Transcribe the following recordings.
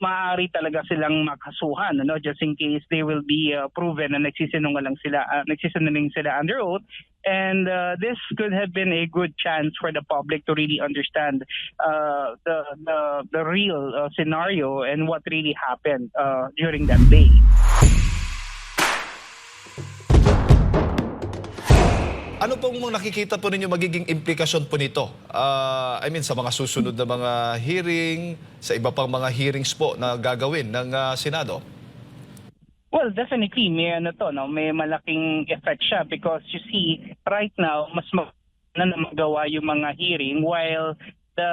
maaari talaga silang makasuhan ano just in case they will be uh, proven na nagsisinungaling sila uh, nagsisinungaling sila under oath. And uh, this could have been a good chance for the public to really understand uh, the the the real uh, scenario and what really happened uh, during that day Ano pong nakikita po ninyo magiging implikasyon po nito? Ah, I mean, sa mga susunod na mga hearing, sa iba pang mga hearings po na gagawin ng ah, Senado? Well, definitely may ano to, no, may malaking effect siya because you see right now mas ma- na na magawa yung mga hearing while the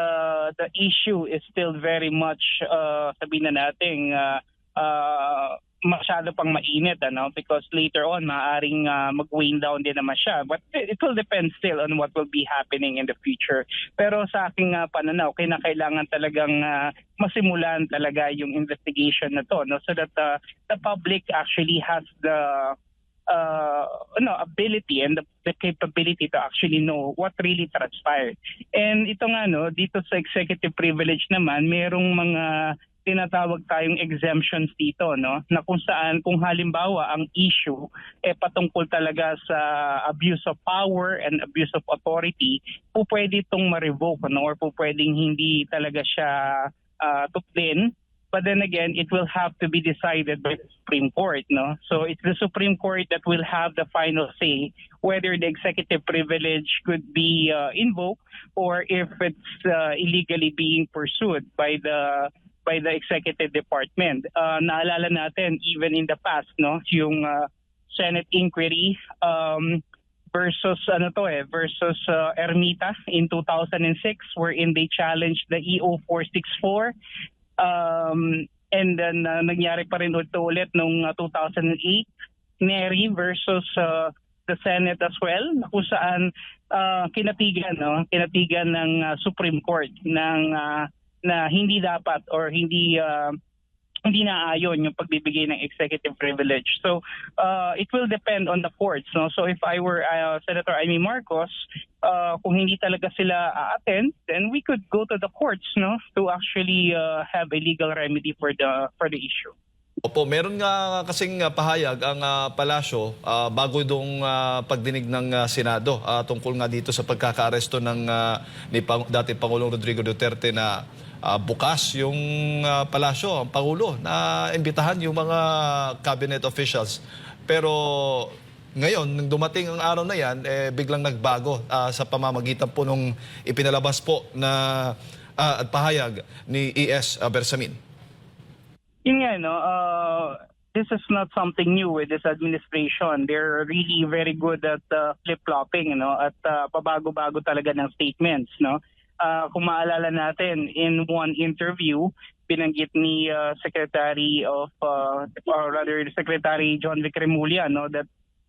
the issue is still very much uh, sabihin na natin uh, uh, masyado pang mainit ano? Because later on maaring uh, mag-wane down din naman siya. But it, it will depend still on what will be happening in the future. Pero sa aking uh, pananaw kinakailangan talagang uh, masimulan talaga yung investigation na to no? So that uh, the public actually has the uh, no ability and the, the capability to actually know what really transpired. And ito nga no, dito sa executive privilege naman, merong mga tinatawag tayong exemptions dito no? Na kung saan kung halimbawa ang issue eh patungkol talaga sa abuse of power and abuse of authority po pwede itong ma-revoke no? Or po pwedeng hindi talaga siya uh, tuklin but then again, it will have to be decided by the Supreme Court, no? So it's the Supreme Court that will have the final say whether the executive privilege could be uh, invoked or if it's uh, illegally being pursued by the by the executive department. Uh, naalala natin even in the past, no, yung uh, Senate inquiry um, versus ano to eh versus uh, Ermita in 2006 wherein they challenged the EO 464 um, and then uh, nangyari pa rin ito ulit nung uh, 2008 Neri versus uh, the Senate as well kung saan uh, kinatigan no kinatigan ng uh, Supreme Court ng uh, na hindi dapat or hindi uh, hindi naayon yung pagbibigay ng executive privilege. So uh, it will depend on the courts. No? So if I were uh, Senator Amy Marcos, uh, kung hindi talaga sila attend, then we could go to the courts no to actually uh, have a legal remedy for the for the issue. Opo, meron nga kasing ah, pahayag ang ah, palasyo ah, bago dong ah, pagdinig ng ah, Senado ah, tungkol nga dito sa pagkakaaresto ng ah, ni Pang- dati Pangulong Rodrigo Duterte na ah, bukas yung ah, palasyo, ang Pangulo, na imbitahan yung mga cabinet officials. Pero ngayon, nung dumating ang araw na yan, eh, biglang nagbago ah, sa pamamagitan po nung ipinalabas po na ah, at pahayag ni E.S. Bersamin. Yun nga, no, uh, this is not something new with this administration. They're really very good at uh, flip-flopping, know, at uh, pabago-bago talaga ng statements, no. Uh, kung maalala natin, in one interview, binanggit ni uh, Secretary of, uh, or rather Secretary John Vic Remulla, no, that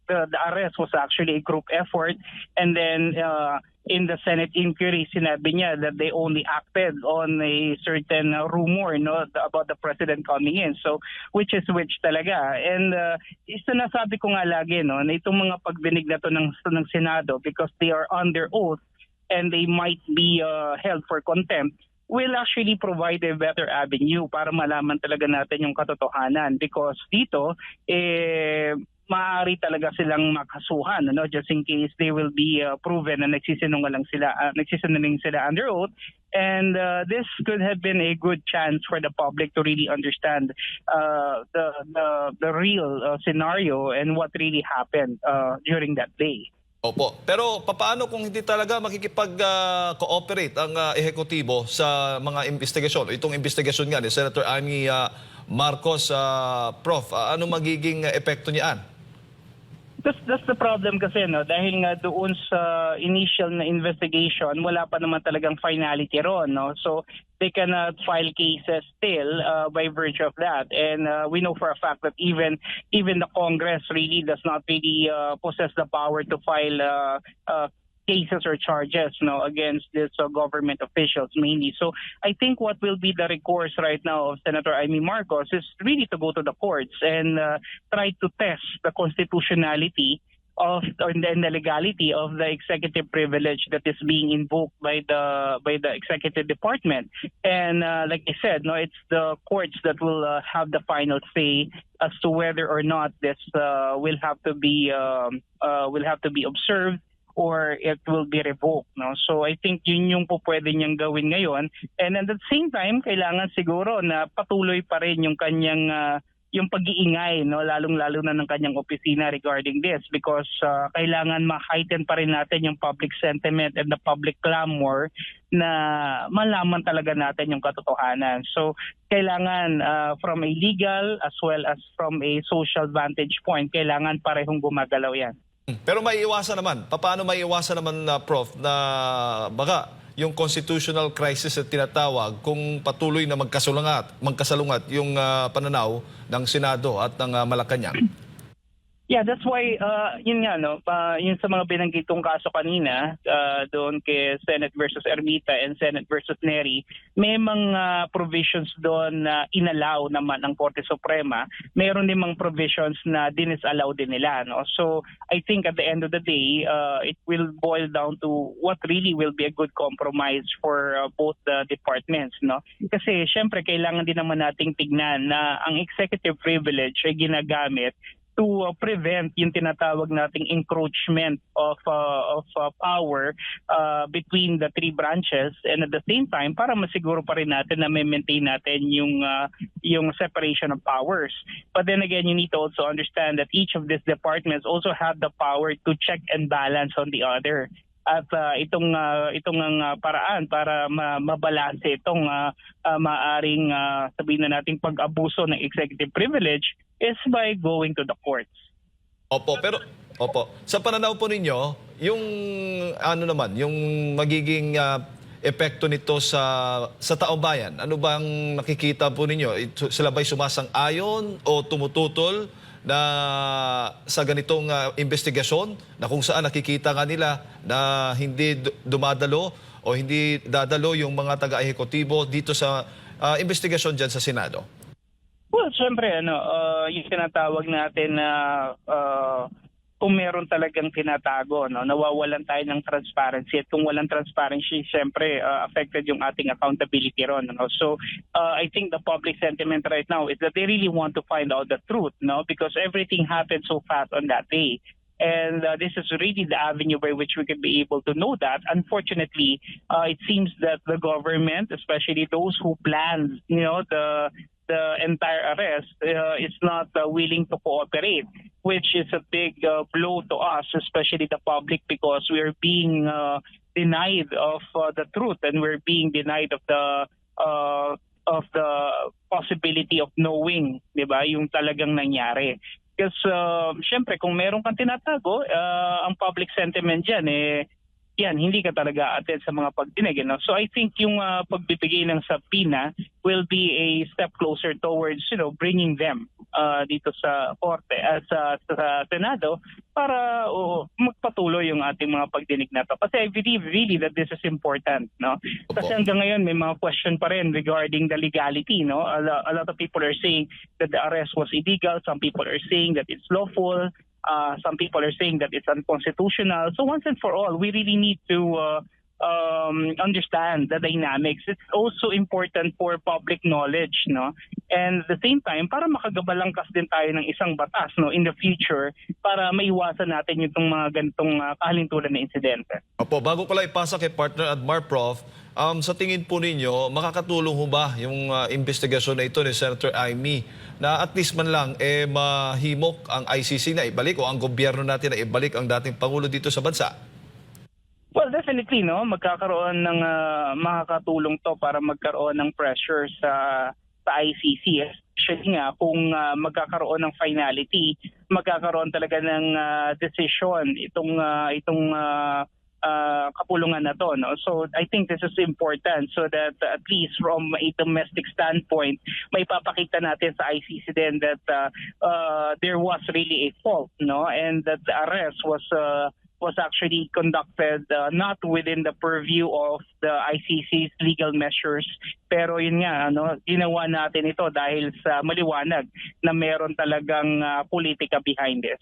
the, the arrest was actually a group effort. And then uh, in the Senate inquiry, sinabi niya that they only acted on a certain uh, rumor no, about the president coming in. So, which is which talaga. And uh, isa na sabi ko nga lagi, no, na itong mga pagdinig na to ng, ng Senado because they are under oath and they might be uh, held for contempt will actually provide a better avenue para malaman talaga natin yung katotohanan. Because dito eh maaari talaga silang makasuhan ano just in case they will be uh, proven na nagsisinungaling sila uh, nagsisinungaling sila under oath. And uh, this could have been a good chance for the public to really understand uh, the the the real uh, scenario and what really happened uh, during that day Opo. Pero papaano kung hindi talaga makikipag-cooperate ang ah, ehekutibo sa mga investigasyon? Itong investigasyon nga ni Senator Amy ah, Marcos, ah, Prof, ah, ano magiging epekto niyan? That's, that's the problem kasi no? Dahil nga doon sa initial na investigation wala pa naman talagang finality ron no? So they cannot file cases still uh, by virtue of that. And uh, we know for a fact that even even the Congress really does not really uh, possess the power to file uh, uh, cases or charges no against these uh, government officials mainly so i think what will be the recourse right now of senator Amy Marcos is really to go to the courts and uh, try to test the constitutionality of the, the legality of the executive privilege that is being invoked by the by the executive department. And uh, like I said, no, it's the courts that will uh, have the final say as to whether or not this uh, will have to be um, uh, will have to be observed or it will be revoked. No? So I think yun yung po pwede niyang gawin ngayon. And at the same time, kailangan siguro na patuloy pa rin yung kanyang ah, yung pag-iingay, no? lalong-lalo na ng kanyang opisina regarding this because ah, kailangan ma-heighten pa rin natin yung public sentiment and the public clamor na malaman talaga natin yung katotohanan. So, kailangan ah, from a legal as well as from a social vantage point, kailangan parehong gumagalaw yan. Pero maiiwasan naman. Paano maiiwasan naman, na Prof, na baka yung constitutional crisis na tinatawag kung patuloy na magkasalungat, magkasalungat yung ah, pananaw ng Senado at ng ah, Malacanang? Yeah, that's why uh yun nga no, pa yun sa mga binanggit kong kaso kanina uh, doon kay Senate versus Ermita and Senate versus Neri, may mga provisions doon na inallow naman ng Korte Suprema. Meron din mga provisions na dinisallow din nila no. So, I think at the end of the day, uh, it will boil down to what really will be a good compromise for uh, both the departments no. Kasi syempre kailangan din naman nating tignan na ang executive privilege ay ginagamit to uh, prevent yung tinatawag nating encroachment of uh, of uh, power uh, between the three branches. And at the same time para masiguro pa rin natin na may maintain natin yung uh, yung separation of powers. But then again you need to also understand that each of these departments also have the power to check and balance on the other at uh, itong uh, itong ang uh, paraan para ma- mabalanse itong uh, uh, maaring uh, sabihin na nating pag-abuso ng executive privilege is by going to the courts. Opo, pero opo. Sa pananaw po ninyo, yung ano naman, yung magiging ah, epekto nito sa sa taong ano bang nakikita po ninyo? Sila ba'y sumasang-ayon o tumututol na sa ganitong ah, investigasyon na kung saan nakikita nga nila na hindi du- dumadalo o hindi dadalo yung mga taga-ehekutibo dito sa ah, investigasyon dyan sa Senado? Well, syempre, ano, uh, yung tinatawag natin na uh, kung meron talagang tinatago, no, nawawalan tayo ng transparency. At kung walang transparency, syempre, uh, affected yung ating accountability ron. No? So, uh, I think the public sentiment right now is that they really want to find out the truth, no? Because everything happened so fast on that day. And uh, this is really the avenue by which we could be able to know that. Unfortunately, uh, it seems that the government, especially those who planned, you know, the the entire arrest, uh, is not uh, willing to cooperate, which is a big uh, blow to us, especially the public, because we are being uh, denied of uh, the truth and we're being denied of the uh, of the possibility of knowing, 'di ba, yung talagang nangyari. Because uh, syempre kung meron kang tinatago, uh, ang public sentiment diyan eh yan, hindi ka talaga attend sa mga pagdinig. No? So I think yung uh, pagbibigay ng subpoena will be a step closer towards you know bringing them uh, dito sa korte at sa, sa Senado para oo, magpatuloy yung ating mga pagdinig na to. Kasi I believe really that this is important. No? Kasi hanggang ngayon may mga question pa rin regarding the legality. No? A, lo- a lot of people are saying that the arrest was illegal. Some people are saying that it's lawful. Uh, some people are saying that it's unconstitutional. So once and for all, we really need to uh, um, understand the dynamics. It's also important for public knowledge, no? And at the same time, para makagabalangkas din tayo ng isang batas, no, in the future, para maiwasan natin yung mga ganitong uh, kahalintulan na insidente. Opo, bago lang ipasa kay partner Admar Prof, um, sa tingin po ninyo, makakatulong ho ba yung uh, investigasyon na ito ni Senator Amy na at least man lang eh, mahimok ang ICC na ibalik o ang gobyerno natin na ibalik ang dating Pangulo dito sa bansa? Well, definitely, no? Magkakaroon ng ah, makakatulong to para magkaroon ng pressure sa sa ICC. Especially nga, kung ah, magkakaroon ng finality, magkakaroon talaga ng ah, decision itong ah, itong ah, ah, kapulungan na to. No? So I think this is important so that at least from a domestic standpoint, may papakita natin sa ICC din that ah, ah, there was really a fault no? and that the arrest was uh, was actually conducted uh, not within the purview of the ICC's legal measures pero yun nga ano ginawa natin ito dahil sa maliwanag na meron talagang uh, politika behind this.